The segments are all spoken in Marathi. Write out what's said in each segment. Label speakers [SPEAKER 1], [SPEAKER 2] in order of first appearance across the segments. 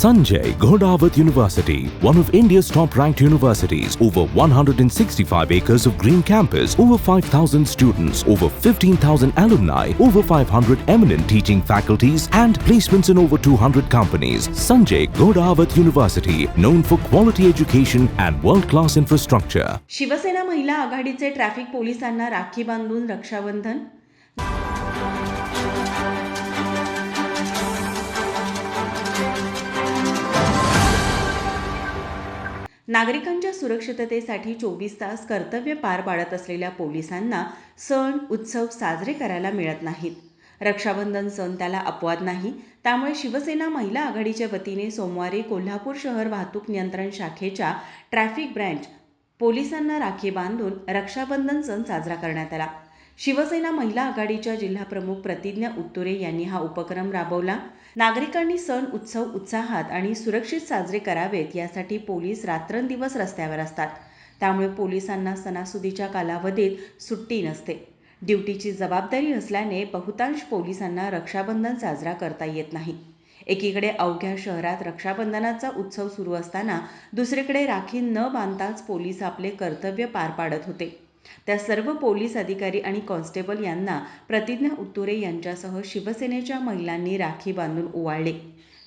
[SPEAKER 1] Sanjay Ghodawat University, one of India's top ranked universities, over 165 acres of green campus, over 5,000 students, over 15,000 alumni, over 500 eminent teaching faculties, and placements in over 200 companies. Sanjay Ghodawat University, known for quality education and world class infrastructure.
[SPEAKER 2] Shiv Sena महिला आघाडीचे ट्रॅफिक पोलिसांना राखी बांधून रक्षाबंधन नागरिकांच्या सुरक्षिततेसाठी चोवीस तास कर्तव्य पार पाडत असलेल्या पोलिसांना सण उत्सव साजरे करायला मिळत नाहीत. रक्षाबंधन सण त्याला अपवाद नाही. त्यामुळे शिवसेना महिला आघाडीच्या वतीने सोमवारी कोल्हापूर शहर वाहतूक नियंत्रण शाखेच्या ट्रॅफिक ब्रँच पोलिसांना राखी बांधून रक्षाबंधन सण साजरा करण्यात आला. शिवसेना महिला आघाडीच्या जिल्हाप्रमुख प्रतिज्ञा उत्तुरे यांनी हा उपक्रम राबवला. नागरिकांनी सण उत्सव उत्साहात आणि सुरक्षित साजरे करावेत यासाठी पोलीस रात्रंदिवस रस्त्यावर असतात. त्यामुळे पोलिसांना सणासुदीच्या कालावधीत सुट्टी नसते. ड्युटीची जबाबदारी असल्याने बहुतांश पोलिसांना रक्षाबंधन साजरा करता येत नाही. एकीकडे अवघ्या शहरात रक्षाबंधनाचा उत्सव सुरू असताना दुसरीकडे राखी न बांधताच पोलीस आपले कर्तव्य पार पाडत होते. त्या सर्व पोलीस अधिकारी आणि कॉन्स्टेबल यांना प्रतिज्ञा उत्तुरे यांच्यासह शिवसेनेच्या महिलांनी राखी बांधून ओवाळले.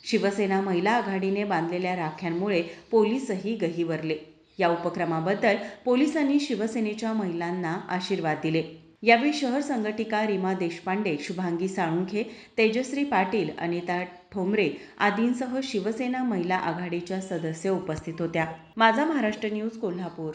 [SPEAKER 2] शिवसेना महिला आघाडीने बांधलेल्या राख्यांमुळे पोलीसही गहिवरले. या उपक्रमाबद्दल पोलिसांनी शिवसेनेच्या महिलांना आशीर्वाद दिले. यावेळी शहर संघटिका रीमा देशपांडे शुभांगी साळुंखे तेजश्री पाटील अनिता ठोंबरे आदींसह शिवसेना महिला आघाडीच्या सदस्य उपस्थित होत्या. माझा महाराष्ट्र न्यूज कोल्हापूर.